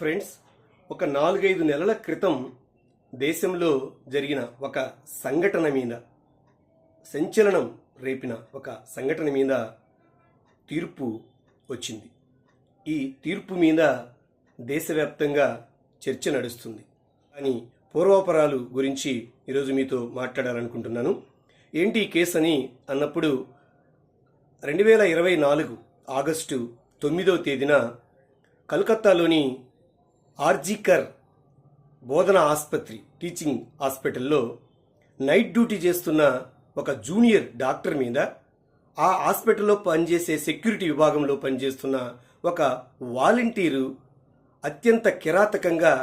Friends ఒక నాలుగైదు నెలల క్రితం దేశంలో జరిగిన ఒక సంఘటన మీద సంచలనం రేపిన ఒక సంఘటన మీద తీర్పు వచ్చింది. ఈ తీర్పు మీద దేశవ్యాప్తంగా చర్చ నడుస్తుంది. కానీ పూర్వాపరాలు గురించి ఈరోజు మీతో మాట్లాడాలనుకుంటున్నాను. ఏంటి ఈ కేసు అని అన్నప్పుడు రెండు వేల ఇరవై నాలుగు ఆగస్టు తొమ్మిదవ తేదీన కలకత్తాలోని ఆర్జీకర్ బోధన ఆసుపత్రి టీచింగ్ హాస్పిటల్లో నైట్ డ్యూటీ చేస్తున్న ఒక జూనియర్ డాక్టర్ మీద ఆ హాస్పిటల్లో పనిచేసే సెక్యూరిటీ విభాగంలో పనిచేస్తున్న ఒక వాలంటీరు అత్యంత కిరాతకంగా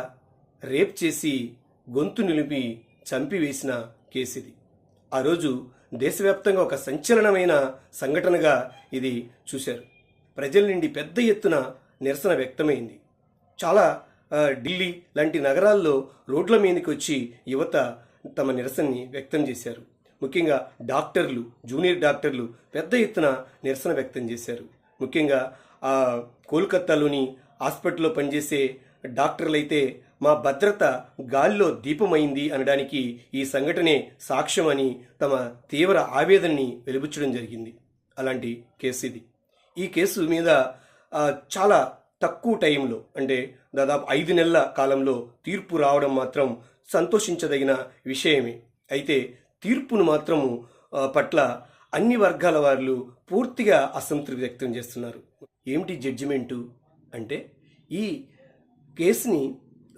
రేప్ చేసి గొంతు నిలిపి చంపివేసిన కేసు ఇది ఆ రోజు దేశవ్యాప్తంగా ఒక సంచలనమైన సంఘటనగా ఇది చూశారు. ప్రజల నుండి పెద్ద ఎత్తున నిరసన వ్యక్తమైంది. చాలా ఢిల్లీ లాంటి నగరాల్లో రోడ్ల మీదకి వచ్చి యువత తమ నిరసనని వ్యక్తం చేశారు. ముఖ్యంగా డాక్టర్లు జూనియర్ డాక్టర్లు పెద్ద ఎత్తున నిరసన వ్యక్తం చేశారు. ముఖ్యంగా ఆ కోల్కత్తాలోని హాస్పిటల్లో పనిచేసే డాక్టర్లు అయితే మా భద్రత గాలిలో దీపమైంది అనడానికి ఈ సంఘటనే సాక్ష్యం అని తమ తీవ్ర ఆవేదనని వెలుబుచ్చడం జరిగింది. అలాంటి కేసు ఇది. ఈ కేసు మీద చాలా తక్కువ టైంలో అంటే దాదాపు ఐదు నెలల కాలంలో తీర్పు రావడం మాత్రం సంతోషించదగిన విషయమే. అయితే తీర్పును మాత్రము పట్ల అన్ని వర్గాల వాళ్ళు పూర్తిగా అసంతృప్తి వ్యక్తం చేస్తున్నారు. ఏమిటి జడ్జిమెంటు అంటే ఈ కేసుని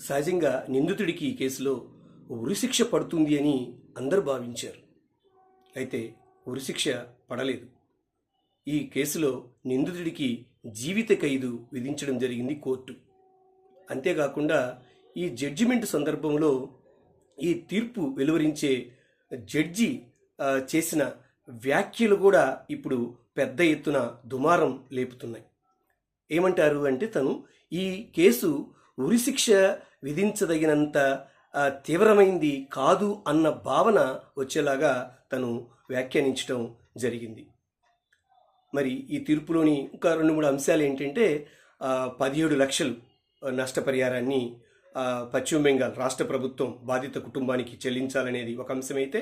సహజంగా నిందితుడికి ఈ కేసులో ఉరిశిక్ష పడుతుంది అని అందరూ భావించారు. అయితే ఉరిశిక్ష పడలేదు. ఈ కేసులో నిందితుడికి జీవిత ఖైదు విధించడం జరిగింది కోర్టు. అంతేకాకుండా ఈ జడ్జిమెంట్ సందర్భంలో ఈ తీర్పు వెలువరించే జడ్జి చేసిన వ్యాఖ్యలు కూడా ఇప్పుడు పెద్ద ఎత్తున దుమారం లేపుతున్నాయి. ఏమంటారు అంటే తను ఈ కేసు ఉరిశిక్ష విధించదగినంత తీవ్రమైంది కాదు అన్న భావన వచ్చేలాగా తను వ్యాఖ్యానించడం జరిగింది. మరి ఈ తీర్పులోని ఇంకా రెండు మూడు అంశాలు ఏంటంటే పదిహేడు లక్షలు నష్టపరిహారాన్ని పశ్చిమ బెంగాల్ రాష్ట్ర ప్రభుత్వం బాధిత కుటుంబానికి చెల్లించాలనేది ఒక అంశమైతే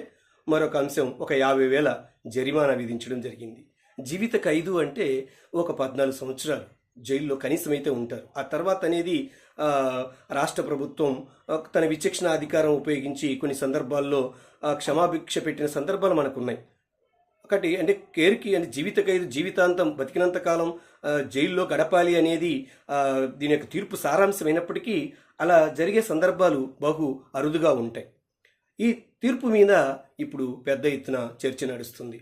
మరొక అంశం ఒక యాభై వేల జరిమానా విధించడం జరిగింది. జీవిత ఖైదు అంటే ఒక పద్నాలుగు సంవత్సరాలు జైల్లో కనీసం అయితే ఉంటారు. ఆ తర్వాత అనేది రాష్ట్ర ప్రభుత్వం తన విచక్షణ అధికారం ఉపయోగించి కొన్ని సందర్భాల్లో క్షమాభిక్ష పెట్టిన సందర్భాలు మనకున్నాయి. ఒకటి అంటే కేర్కి అంటే జీవిత ఖైదు జీవితాంతం బతికినంత కాలం జైల్లో గడపాలి అనేది దీని యొక్క తీర్పు సారాంశమైనప్పటికీ అలా జరిగే సందర్భాలు బహు అరుదుగా ఉంటాయి. ఈ తీర్పు మీద ఇప్పుడు పెద్ద ఎత్తున చర్చ నడుస్తుంది.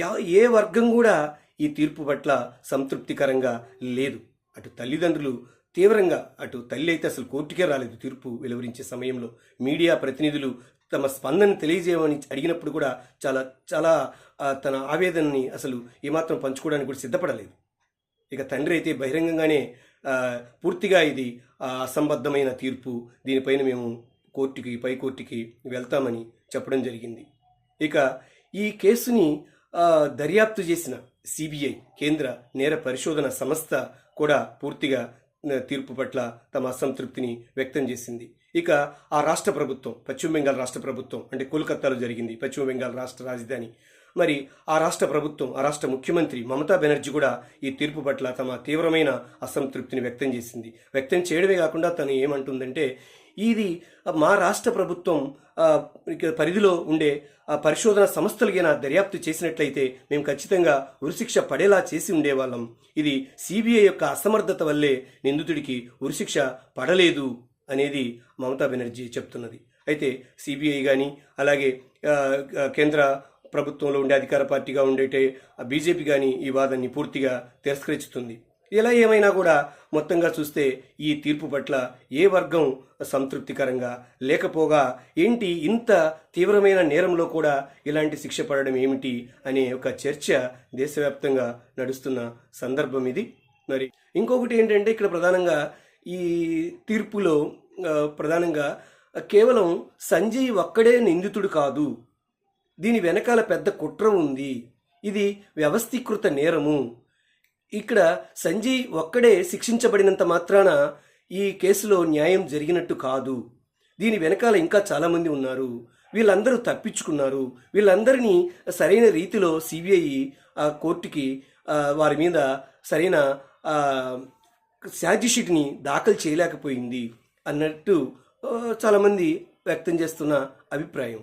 యా ఏ వర్గం కూడా ఈ తీర్పు పట్ల సంతృప్తికరంగా లేదు. అటు తల్లిదండ్రులు తీవ్రంగా అటు తల్లి అయితే అసలు కోర్టుకే రాలేదు తీర్పు వెలువరించే సమయంలో. మీడియా ప్రతినిధులు తమ స్పందన తెలియజేయమని అడిగినప్పుడు కూడా చాలా చాలా తన ఆవేదనని అసలు ఏమాత్రం పంచుకోవడానికి కూడా సిద్ధపడలేదు. ఇక తండ్రి అయితే బహిరంగంగానే పూర్తిగా ఇది అసంబద్ధమైన తీర్పు దీనిపైన మేము కోర్టుకి పై కోర్టుకి వెళ్తామని చెప్పడం జరిగింది. ఇక ఈ కేసుని దర్యాప్తు చేసిన సిబిఐ కేంద్ర నేర పరిశోధన సంస్థ కూడా పూర్తిగా తీర్పు పట్ల తమ అసంతృప్తిని వ్యక్తం చేసింది. ఇక ఆ రాష్ట్ర ప్రభుత్వం పశ్చిమ బెంగాల్ రాష్ట్ర ప్రభుత్వం అంటే కోల్కతాలో జరిగింది పశ్చిమ బెంగాల్ రాష్ట్ర రాజధాని. మరి ఆ రాష్ట్ర ప్రభుత్వం ఆ రాష్ట్ర ముఖ్యమంత్రి మమతా బెనర్జీ కూడా ఈ తీర్పు పట్ల తమ తీవ్రమైన అసంతృప్తిని వ్యక్తం చేసింది. వ్యక్తం చేయడమే కాకుండా తను ఏమంటుందంటే ఇది మా రాష్ట్ర ప్రభుత్వం పరిధిలో ఉండే ఆ పరిశోధన సంస్థలకైనా దర్యాప్తు చేసినట్లయితే మేము ఖచ్చితంగా ఉరిశిక్ష పడేలా చేసి ఉండేవాళ్ళం. ఇది సిబిఐ యొక్క అసమర్థత వల్లే నిందితుడికి ఉరిశిక్ష పడలేదు. అనేది మమతా బెనర్జీ చెప్తున్నది. అయితే సిబిఐ కానీ అలాగే కేంద్ర ప్రభుత్వంలో ఉండే అధికార పార్టీగా ఉండేటే బీజేపీ కానీ ఈ వాదాన్ని పూర్తిగా తిరస్కరిస్తుంది. ఎలా ఏమైనా కూడా మొత్తంగా చూస్తే ఈ తీర్పు పట్ల ఏ వర్గం సంతృప్తికరంగా లేకపోగా ఏంటి ఇంత తీవ్రమైన నేరంలో కూడా ఇలాంటి శిక్ష పడడం ఏమిటి అనే ఒక చర్చ దేశవ్యాప్తంగా నడుస్తున్న సందర్భం ఇది. మరి ఇంకొకటి ఏంటంటే ఇక్కడ ప్రధానంగా ఈ తీర్పులో ప్రధానంగా కేవలం సంజయ్ ఒక్కడే నిందితుడు కాదు. దీని వెనకాల పెద్ద కుట్ర ఉంది. ఇది వ్యవస్థీకృత నేరము. ఇక్కడ సంజయ్ ఒక్కడే శిక్షించబడినంత మాత్రాన ఈ కేసులో న్యాయం జరిగినట్టు కాదు. దీని వెనకాల ఇంకా చాలామంది ఉన్నారు. వీళ్ళందరూ తప్పించుకున్నారు. వీళ్ళందరినీ సరైన రీతిలో సిబిఐ కోర్టుకి వారి మీద సరైన షీట్ని దాఖలు చేయలేకపోయింది అన్నట్టు చాలామంది వ్యక్తం చేస్తున్న అభిప్రాయం.